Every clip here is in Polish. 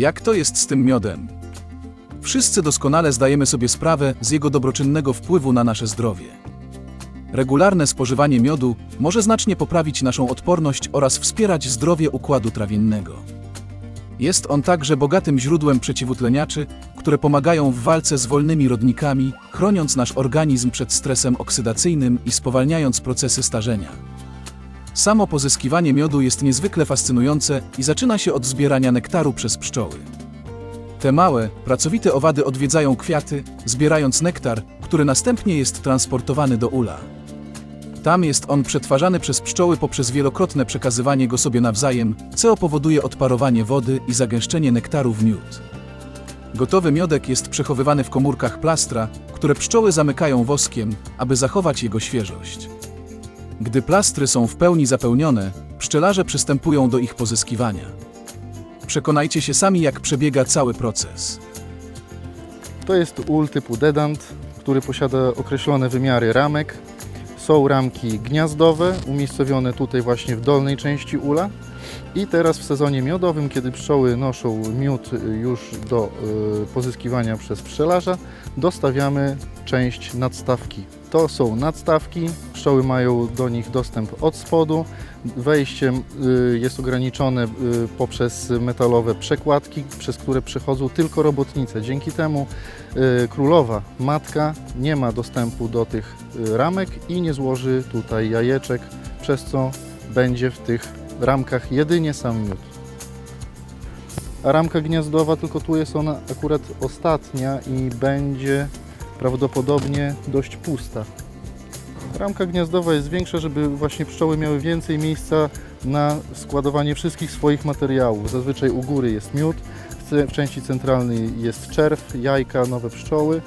Jak to jest z tym miodem? Wszyscy doskonale zdajemy sobie sprawę z jego dobroczynnego wpływu na nasze zdrowie. Regularne spożywanie miodu może znacznie poprawić naszą odporność oraz wspierać zdrowie układu trawiennego. Jest on także bogatym źródłem przeciwutleniaczy, które pomagają w walce z wolnymi rodnikami, chroniąc nasz organizm przed stresem oksydacyjnym i spowalniając procesy starzenia. Samo pozyskiwanie miodu jest niezwykle fascynujące i zaczyna się od zbierania nektaru przez pszczoły. Te małe, pracowite owady odwiedzają kwiaty, zbierając nektar, który następnie jest transportowany do ula. Tam jest on przetwarzany przez pszczoły poprzez wielokrotne przekazywanie go sobie nawzajem, co powoduje odparowanie wody i zagęszczenie nektaru w miód. Gotowy miodek jest przechowywany w komórkach plastra, które pszczoły zamykają woskiem, aby zachować jego świeżość. Gdy plastry są w pełni zapełnione, pszczelarze przystępują do ich pozyskiwania. Przekonajcie się sami, jak przebiega cały proces. To jest ul typu dedant, który posiada określone wymiary ramek. Są ramki gniazdowe, umiejscowione tutaj właśnie w dolnej części ula. I teraz w sezonie miodowym, kiedy pszczoły noszą miód y, już do y, pozyskiwania przez pszczelarza, dostawiamy część nadstawki. To są nadstawki, pszczoły mają do nich dostęp od spodu. Wejście y, jest ograniczone y, poprzez metalowe przekładki, przez które przechodzą tylko robotnice. Dzięki temu y, królowa, matka nie ma dostępu do tych ramek i nie złoży tutaj jajeczek, przez co będzie w tych ramkach jedynie sam miód. A ramka gniazdowa, tylko tu jest ona akurat ostatnia i będzie prawdopodobnie dość pusta. Ramka gniazdowa jest większa, żeby właśnie pszczoły miały więcej miejsca na składowanie wszystkich swoich materiałów. Zazwyczaj u góry jest miód, w części centralnej jest czerw, jajka, nowe pszczoły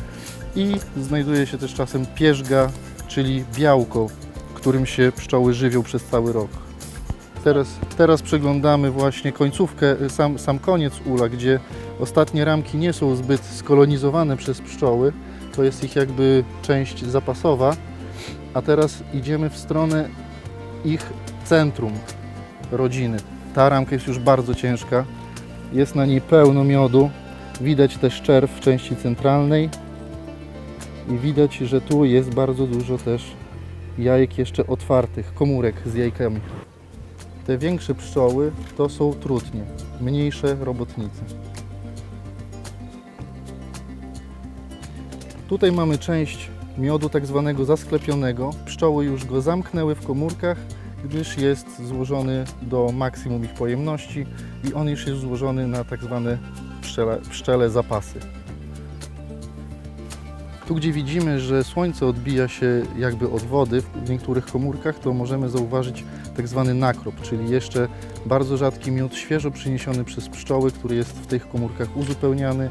i znajduje się też czasem pierzga, czyli białko, którym się pszczoły żywią przez cały rok. Teraz, teraz przeglądamy właśnie końcówkę, sam, sam koniec ula, gdzie ostatnie ramki nie są zbyt skolonizowane przez pszczoły. To jest ich jakby część zapasowa. A teraz idziemy w stronę ich centrum rodziny. Ta ramka jest już bardzo ciężka. Jest na niej pełno miodu. Widać też czerw w części centralnej. I widać, że tu jest bardzo dużo też jajek jeszcze otwartych, komórek z jajkami. Te większe pszczoły to są trutnie, mniejsze robotnice. Tutaj mamy część miodu tak zwanego zasklepionego. Pszczoły już go zamknęły w komórkach, gdyż jest złożony do maksimum ich pojemności i on już jest złożony na tak zwane pszczele, pszczele zapasy. Tu gdzie widzimy, że słońce odbija się jakby od wody w niektórych komórkach, to możemy zauważyć tak zwany nakrop, czyli jeszcze bardzo rzadki miód świeżo przyniesiony przez pszczoły, który jest w tych komórkach uzupełniany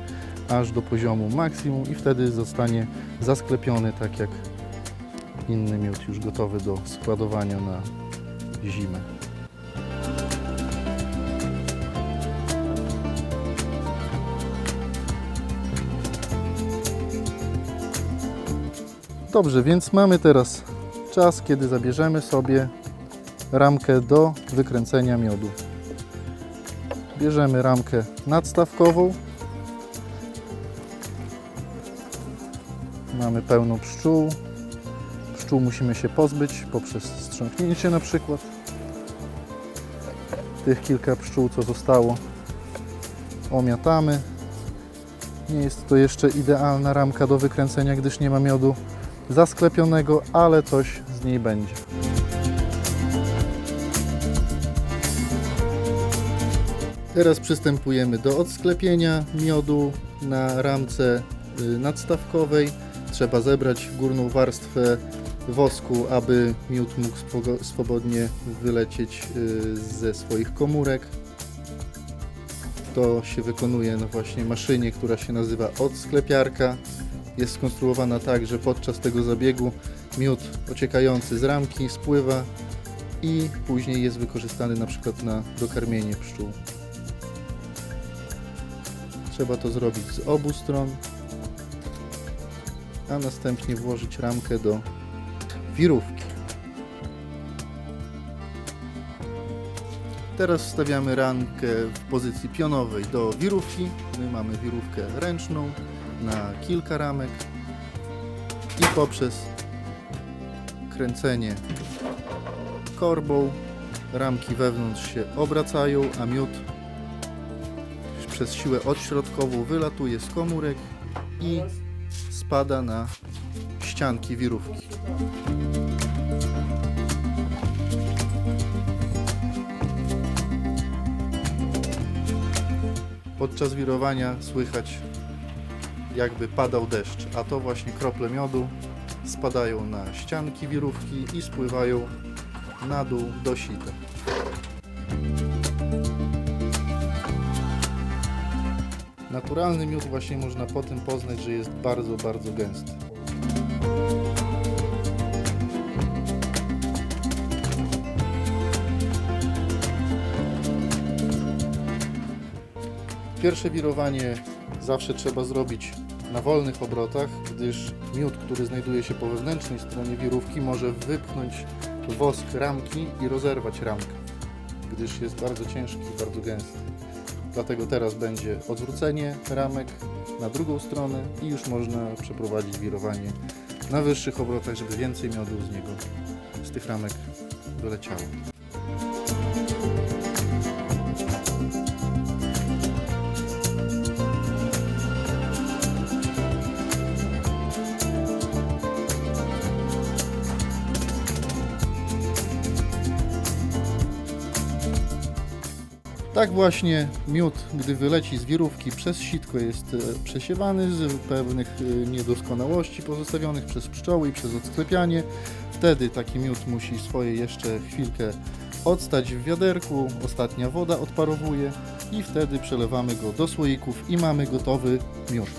aż do poziomu maksimum i wtedy zostanie zasklepiony tak jak inny miód już gotowy do składowania na zimę. Dobrze, więc mamy teraz czas, kiedy zabierzemy sobie ramkę do wykręcenia miodu. Bierzemy ramkę nadstawkową. Mamy pełno pszczół. Pszczół musimy się pozbyć poprzez strząknięcie na przykład. Tych kilka pszczół, co zostało, omiatamy. Nie jest to jeszcze idealna ramka do wykręcenia, gdyż nie ma miodu zasklepionego, ale coś z niej będzie. Teraz przystępujemy do odsklepienia miodu na ramce y, nadstawkowej. Trzeba zebrać górną warstwę wosku, aby miód mógł swobodnie wylecieć y, ze swoich komórek. To się wykonuje na właśnie maszynie, która się nazywa odsklepiarka. Jest skonstruowana tak, że podczas tego zabiegu miód ociekający z ramki spływa i później jest wykorzystany na przykład na dokarmienie pszczół. Trzeba to zrobić z obu stron, a następnie włożyć ramkę do wirówki. Teraz wstawiamy rankę w pozycji pionowej do wirówki. My mamy wirówkę ręczną na kilka ramek i poprzez kręcenie korbą ramki wewnątrz się obracają, a miód przez siłę odśrodkową wylatuje z komórek i spada na ścianki wirówki. Podczas wirowania słychać jakby padał deszcz, a to właśnie krople miodu spadają na ścianki wirówki i spływają na dół do sita. Naturalny miód właśnie można po tym poznać, że jest bardzo, bardzo gęsty. Pierwsze wirowanie zawsze trzeba zrobić na wolnych obrotach, gdyż miód, który znajduje się po wewnętrznej stronie wirówki, może wypchnąć wosk ramki i rozerwać ramkę, gdyż jest bardzo ciężki i bardzo gęsty. Dlatego teraz będzie odwrócenie ramek na drugą stronę i już można przeprowadzić wirowanie na wyższych obrotach, żeby więcej miodu z niego, z tych ramek wyleciało. Tak właśnie miód, gdy wyleci z wirówki przez sitko jest e, przesiewany z pewnych e, niedoskonałości pozostawionych przez pszczoły i przez odsklepianie. Wtedy taki miód musi swoje jeszcze chwilkę odstać w wiaderku, ostatnia woda odparowuje i wtedy przelewamy go do słoików i mamy gotowy miód.